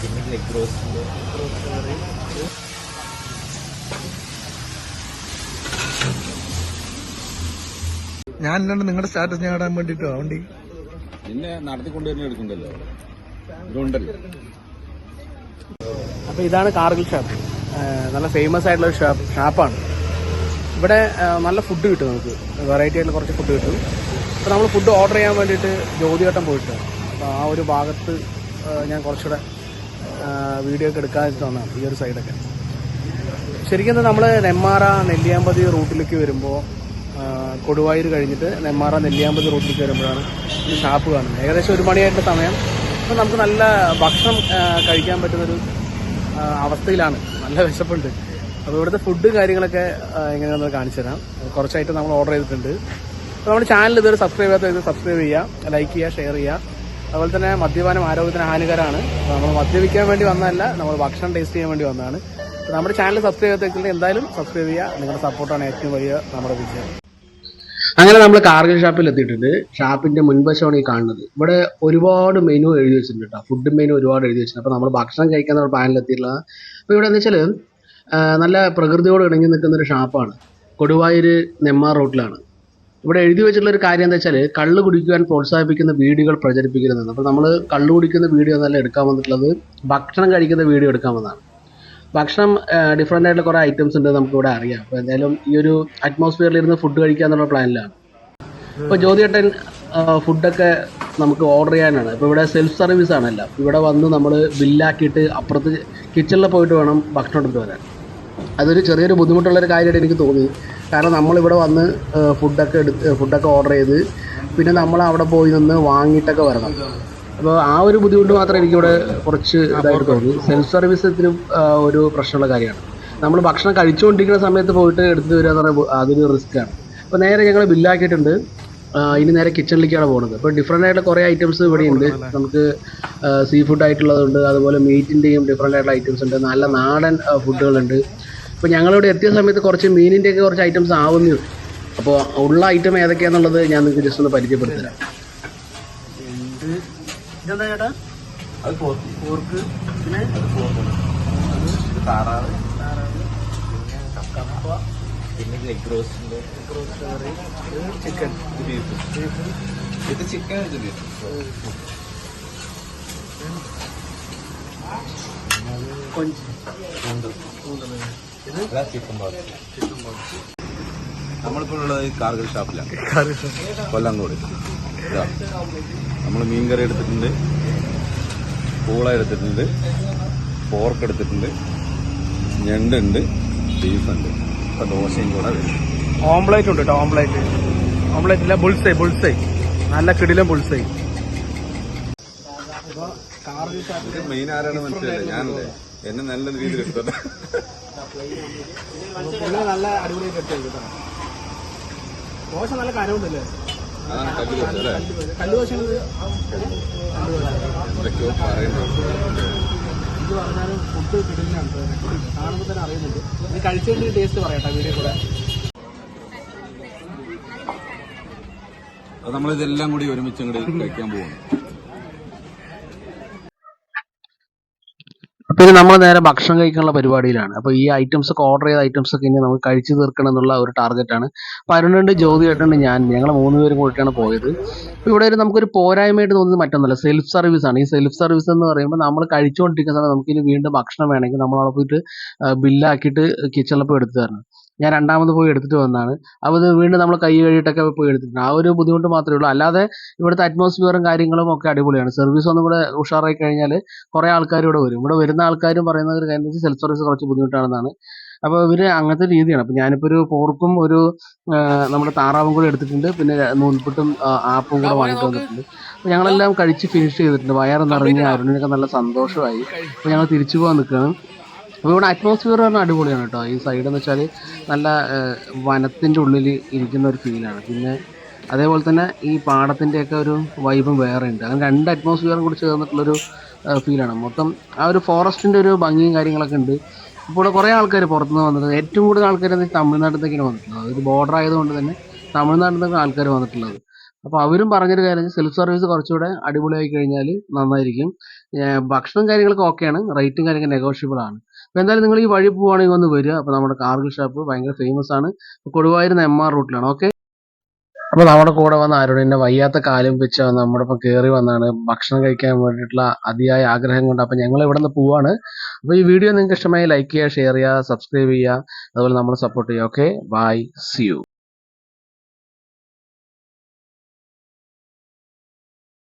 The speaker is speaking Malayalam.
പിന്നെ ലെഗ് ഞാൻ ഇല്ലാണ്ട് നിങ്ങളുടെ സ്റ്റാറ്റസ് ഞാൻ ഇടാൻ വേണ്ടിട്ടോ വണ്ടി? നിന്നെ നടത്തിക്കൊണ്ടുവരുന്ന എടുക്കണ്ടല്ലോ ഇതുണ്ടല്ലോ. അപ്പോൾ ഇതാണ് കാർഗിൽ ഷാപ്പ്. നല്ല ഫേമസ് ആയിട്ടുള്ള ഒരു ഷാപ്പ് ഷാപ്പാണ്. ഇവിടെ നല്ല ഫുഡ് കിട്ടും നമുക്ക്. വെറൈറ്റി ആയിട്ടുള്ള കുറച്ച് ഫുഡ് കിട്ടും. അപ്പോൾ നമ്മൾ ഫുഡ് ഓർഡർ ചെയ്യാൻ വേണ്ടിയിട്ട് ജ്യോതിവട്ടം പോയിട്ട് അപ്പോൾ ആ ഒരു ഭാഗത്ത് ഞാൻ കുറച്ചുകൂടെ വീഡിയോ ഒക്കെ എടുക്കാതിട്ട് വന്നതാണ് ഈ ഒരു സൈഡൊക്കെ ശരിക്കും നമ്മൾ നെമ്മാറ നെല്ലിയാമ്പതി റൂട്ടിലേക്ക് വരുമ്പോൾ കൊടുവായൂർ കഴിഞ്ഞിട്ട് നെമ്മാറ നെല്ലിയാമ്പതി റൂട്ടിലേക്ക് വരുമ്പോഴാണ് ഈ ഷാപ്പ് കാണുന്നത്. ഏകദേശം ഒരു മണിയായിട്ട് സമയം. അപ്പം നമുക്ക് നല്ല ഭക്ഷണം കഴിക്കാൻ പറ്റുന്നൊരു അവസ്ഥയിലാണ്. നല്ല വിശപ്പുണ്ട്. അപ്പോൾ ഇവിടുത്തെ ഫുഡ് കാര്യങ്ങളൊക്കെ എങ്ങനെയാണെന്ന് കാണിച്ചു തരാം. കുറച്ചായിട്ട് നമ്മൾ ഓർഡർ ചെയ്തിട്ടുണ്ട്. അപ്പോൾ നമ്മുടെ ചാനൽ ഇതുവരെ സബ്സ്ക്രൈബ് ചെയ്യാത്ത സബ്സ്ക്രൈബ് ചെയ്യുക ലൈക്ക് ചെയ്യുക ഷെയർ ചെയ്യുക. അതുപോലെ തന്നെ മദ്യപാനം ആരോഗ്യത്തിന് ഹാനികരമാണ്. നമ്മൾ മദ്യപിക്കാൻ വേണ്ടി വന്നതല്ല നമ്മൾ ഭക്ഷണം ടേസ്റ്റ് ചെയ്യാൻ വേണ്ടി വന്നതാണ്. നമ്മുടെ ചാനൽ സബ്സ്ക്രൈബ് ചെയ്യാത്ത എന്തായാലും സബ്സ്ക്രൈബ് ചെയ്യുക. നിങ്ങളുടെ സപ്പോർട്ടാണ് ഏറ്റവും വലിയ നമ്മുടെ വിജയം. അങ്ങനെ നമ്മൾ കാർഗിൽ ഷാപ്പിൽ എത്തിയിട്ടുണ്ട്. ഷാപ്പിന്റെ മുൻവശമാണ് ഈ കാണുന്നത്. ഇവിടെ ഒരുപാട് മെനു എഴുതി വെച്ചിട്ടുണ്ട് കേട്ടോ ഫുഡ് മെനു ഒരുപാട് എഴുതി വെച്ചിട്ടുണ്ട്. അപ്പോൾ നമ്മൾ ഭക്ഷണം കഴിക്കാൻ നമ്മൾ പ്ലാനിൽ എത്തിയിട്ടുള്ളത് അപ്പോൾ ഇവിടെ എന്ന് വെച്ചാൽ നല്ല പ്രകൃതിയോട് ഇണങ്ങി നിൽക്കുന്ന ഒരു ഷാപ്പാണ് കൊടുവായൂർ നെമ്മാർ റോട്ടിലാണ് ഇവിടെ എഴുതി വെച്ചിട്ടുള്ള ഒരു കാര്യം എന്താ വെച്ചാൽ കള്ള് കുടിക്കുവാൻ പ്രോത്സാഹിപ്പിക്കുന്ന വീഡിയോകൾ പ്രചരിപ്പിക്കുന്നതാണ് അപ്പോൾ നമ്മൾ കള്ള് കുടിക്കുന്ന വീഡിയോ എന്നല്ല എടുക്കാൻ വന്നിട്ടുള്ളത് ഭക്ഷണം കഴിക്കുന്ന വീഡിയോ എടുക്കാൻ വന്നതാണ്. ഭക്ഷണം ഡിഫറെന്റ് ആയിട്ടുള്ള കുറേ ഐറ്റംസ് ഉണ്ട് നമുക്ക് ഇവിടെ അറിയാം. അപ്പോൾ എന്തായാലും ഈ ഒരു അറ്റ്മോസ്ഫിയറിൽ ഇരുന്ന് ഫുഡ് കഴിക്കുക എന്നുള്ള പ്ലാനിലാണ് ഇപ്പോൾ ജ്യോതിയേട്ടൻ ഫുഡൊക്കെ നമുക്ക് ഓർഡർ ചെയ്യാനാണ്. ഇപ്പോൾ ഇവിടെ സെൽഫ് സർവീസ് ആണല്ലോ. ഇവിടെ വന്ന് നമ്മൾ ബില്ലാക്കിയിട്ട് അപ്പുറത്ത് കിച്ചണിൽ പോയിട്ട് വേണം ഭക്ഷണം എടുത്ത് വരാൻ. അതൊരു ചെറിയൊരു ബുദ്ധിമുട്ടുള്ളൊരു കാര്യമായിട്ട് എനിക്ക് തോന്നി. കാരണം നമ്മളിവിടെ വന്ന് ഫുഡൊക്കെ എടുത്ത് ഫുഡൊക്കെ ഓർഡർ ചെയ്ത് പിന്നെ നമ്മൾ അവിടെ പോയി നിന്ന് വാങ്ങിയിട്ടൊക്കെ വരണം. അപ്പോൾ ആ ഒരു ബുദ്ധിമുട്ട് മാത്രം എനിക്കിവിടെ കുറച്ച് ഇതായിട്ട് തോന്നി. സെൽഫ് സർവീസ് ഇത്തിരി ഒരു പ്രശ്നമുള്ള കാര്യമാണ്. നമ്മൾ ഭക്ഷണം കഴിച്ചുകൊണ്ടിരിക്കുന്ന സമയത്ത് പോയിട്ട് എടുത്ത് വരിക എന്ന് പറയുമ്പോൾ അതൊരു റിസ്ക്കാണ് അപ്പോൾ നേരെ ഞങ്ങൾ ബില്ലാക്കിയിട്ടുണ്ട്. ഇനി നേരെ കിച്ചണിലേക്കാണ് പോകുന്നത്. അപ്പോൾ ഡിഫറെന്റ് ആയിട്ടുള്ള കുറേ ഐറ്റംസ് ഇവിടെ ഉണ്ട്. നമുക്ക് സീ ഫുഡ് ആയിട്ടുള്ളതുണ്ട്. അതുപോലെ മീറ്റിന്റെയും ഡിഫറെന്റ് ആയിട്ടുള്ള ഐറ്റംസ് ഉണ്ട്. നല്ല നാടൻ ഫുഡുകളുണ്ട് അപ്പോൾ ഞങ്ങളിവിടെ എത്തിയ സമയത്ത് കുറച്ച് മീനിന്റെയൊക്കെ കുറച്ച് ഐറ്റംസ് ആവുന്നു. അപ്പോൾ ഉള്ള ഐറ്റം ഏതൊക്കെയാണെന്നുള്ളത് ഞാൻ നിങ്ങൾക്ക് ജസ്റ്റ് ഒന്ന് പരിചയപ്പെടുത്തി തരാം ഇതെന്താ ചേട്ടാ? അത് പോർക്ക് പിന്നെ? താറാവ്. കപ്പ. പിന്നെ ലെഗ് റോസ്റ്റിന്റെ ചിക്കൻ ഇത് ബീഫ് ഇത് ചിക്കൻ ഇത് ബീഫ് കൊഞ്ച്. അതാ ചിക്കൻ ബോക്സ് നമ്മളിപ്പോൾ ഉള്ളത് കാർഗിൽ ഷാപ്പിലാണ് കൊല്ലങ്കോട് നമ്മൾ നമ്മൾ മീൻകറി എടുത്തിട്ടുണ്ട്. പൂള എടുത്തിട്ടുണ്ട്. പോർക്ക് എടുത്തിട്ടുണ്ട്. ഞണ്ടുണ്ട്. ബീഫുണ്ട്. ഇപ്പം ദോശയും കൂടെ വരും. ഓംപ്ലേറ്റ് ഉണ്ട് കേട്ടോ ഓംപ്ലേറ്റ് ഓംപ്ലേറ്റ് ഇല്ല ബുൾസൈ ബുൾസൈ നല്ല കിടിലം ബുൾസൈ മെയിൻ ആരാണ് മനസ്സിലായില്ല. ഞാനല്ലേ? എന്നെ നല്ല രീതിയിൽ ഇഷ്ടം നല്ല അടിപൊളി ദോശ നല്ല കരവുണ്ടല്ലേ? അതാണ് കല്ല് ദോശ അല്ലേ? കല്ല് ദോശ. എന്തൊക്കെയോ പറയുന്നുണ്ട് ഇത് പറഞ്ഞാലും ഫുഡ് കിടിലാണ് കാണുമ്പോൾ തന്നെ അറിയുന്നുണ്ട്. ഇത് കഴിച്ചതിന്റെ ടേസ്റ്റ് പറയട്ടെ വീഡിയോ കൂടെ. നമ്മളിതെല്ലാം കൂടി ഒരുമിച്ച് ഇങ്ങോട്ട് കഴിക്കാൻ പോകുന്നു ഇനി നമ്മൾ നേരെ ഭക്ഷണം കഴിക്കാനുള്ള പരിപാടിയിലാണ്. അപ്പോൾ ഈ ഐറ്റംസ് ഒക്കെ ഓർഡർ ചെയ്ത ഐറ്റംസ് ഒക്കെ ഇനി നമുക്ക് കഴിച്ചു തീർക്കണം എന്നുള്ള ഒരു ടാർഗറ്റാണ് അപ്പോൾ അരുണുണ്ട് ജ്യോതി ഏട്ടനുണ്ട് ഞാൻ. ഞങ്ങൾ മൂന്ന് പേരും കൂടിയിട്ടാണ് പോയത്. അപ്പോൾ ഇവിടെ ഒരു നമുക്കൊരു പോരായ്മയായിട്ട് തോന്നുന്നത് മറ്റൊന്നല്ല സെൽഫ് സർവീസ് ആണ്. ഈ സെൽഫ് സർവീസ് എന്ന് പറയുമ്പോൾ നമ്മൾ കഴിച്ചുകൊണ്ടിരിക്കുന്ന സമയത്ത് നമുക്ക് ഇനി വീണ്ടും ഭക്ഷണം വേണമെങ്കിൽ നമ്മൾ അവിടെ പോയിട്ട് ബില്ലാക്കിയിട്ട് കിച്ചണിൽ പോയി എടുത്തു തരണം. ഞാൻ രണ്ടാമത് പോയി എടുത്തിട്ട് വന്നതാണ്. അപ്പോൾ ഇത് വീണ്ടും നമ്മൾ കൈ കഴുകിയിട്ടൊക്കെ പോയി എടുത്തിട്ടുണ്ട്. ആ ഒരു ബുദ്ധിമുട്ട് മാത്രമേ ഉള്ളൂ. അല്ലാതെ ഇവിടുത്തെ അറ്റ്മോസ്ഫിയറും കാര്യങ്ങളും ഒക്കെ അടിപൊളിയാണ്. സർവീസ് ഒന്നും കൂടെ ഉഷാറായി കഴിഞ്ഞാൽ കുറേ ആൾക്കാർ ഇവിടെ വരും. ഇവിടെ വരുന്ന ആൾക്കാരും പറയുന്ന ഒരു കാര്യം സെൽഫ് സർവീസ് കുറച്ച് ബുദ്ധിമുട്ടാണെന്നാണ്. അപ്പോൾ ഇവർ അങ്ങനത്തെ രീതിയാണ്. അപ്പോൾ ഞാനിപ്പോൾ ഒരു പോർക്കും ഒരു നമ്മുടെ താറാവും കൂടെ എടുത്തിട്ടുണ്ട്. പിന്നെ നൂൽപുട്ടും ആപ്പും കൂടെ വാങ്ങിയിട്ട് വന്നിട്ടുണ്ട്. അപ്പോൾ ഞങ്ങളെല്ലാം കഴിച്ച് ഫിനിഷ് ചെയ്തിട്ടുണ്ട്. വയറ് നിറഞ്ഞ് അരുണിനൊക്കെ നല്ല സന്തോഷമായി. അപ്പോൾ ഞങ്ങൾ തിരിച്ചു പോകാൻ നിൽക്കുകയാണ്. അപ്പോൾ ഇവിടെ അറ്റ്മോസ്ഫിയർ പറഞ്ഞാൽ അടിപൊളിയാണ് കേട്ടോ. ഈ സൈഡ് എന്ന് വെച്ചാൽ നല്ല വനത്തിന്റെ ഉള്ളിൽ ഇരിക്കുന്ന ഒരു ഫീലാണ് പിന്നെ അതേപോലെ തന്നെ ഈ പാടത്തിന്റെയൊക്കെ ഒരു വൈബും വേറെ ഉണ്ട്. അങ്ങനെ രണ്ട് അറ്റ്മോസ്ഫിയറും കൂടി ചേർന്നിട്ടുള്ളൊരു ഫീലാണ് മൊത്തം ആ ഒരു ഫോറസ്റ്റിന്റെ ഒരു ഭംഗിയും കാര്യങ്ങളൊക്കെ ഉണ്ട്. ഇപ്പോൾ കുറേ ആൾക്കാർ പുറത്തുനിന്ന് വന്നിട്ടുണ്ട് ഏറ്റവും കൂടുതൽ ആൾക്കാർ തമിഴ്നാട്ടിൽ നിന്നൊക്കെയാണ് വന്നിട്ടുള്ളത്. അതൊരു ബോർഡർ ആയതുകൊണ്ട് തന്നെ തമിഴ്നാട്ടിൽ നിന്നൊക്കെ ആൾക്കാർ വന്നിട്ടുള്ളത്. അപ്പോൾ അവരും പറഞ്ഞൊരു കാര്യം സെൽഫ് സർവീസ് കുറച്ചുകൂടെ അടിപൊളിയായി കഴിഞ്ഞാൽ നന്നായിരിക്കും. ഭക്ഷണം കാര്യങ്ങളൊക്കെ ഓക്കെയാണ് റേറ്റും കാര്യങ്ങൾ നെഗോഷ്യബിൾ ആണ്. എന്തായാലും നിങ്ങൾ ഈ വഴി പോവുകയാണെങ്കിൽ ഒന്ന് വരിക. അപ്പൊ നമ്മുടെ കാർഗിൽ ഷോപ്പ് ഭയങ്കര ഫേമസ് ആണ്. കൊടുവായിരുന്ന എം ആർ റൂട്ടിലാണ്. ഓക്കെ അപ്പോൾ നമ്മുടെ കൂടെ വന്ന ആരോടെ വയ്യാത്ത കാലും വെച്ച് നമ്മുടെ ഇപ്പൊ കയറി വന്നാണ്. ഭക്ഷണം കഴിക്കാൻ വേണ്ടിയിട്ടുള്ള അതിയായ ആഗ്രഹം കൊണ്ട് അപ്പൊ ഞങ്ങൾ ഇവിടെ നിന്ന് പോവാണ്. അപ്പൊ ഈ വീഡിയോ നിങ്ങൾക്ക് ഇഷ്ടമായി ലൈക്ക് ചെയ്യുക ഷെയർ ചെയ്യുക സബ്സ്ക്രൈബ് ചെയ്യുക. അതുപോലെ നമ്മളെ സപ്പോർട്ട് ചെയ്യുക. Okay bye C U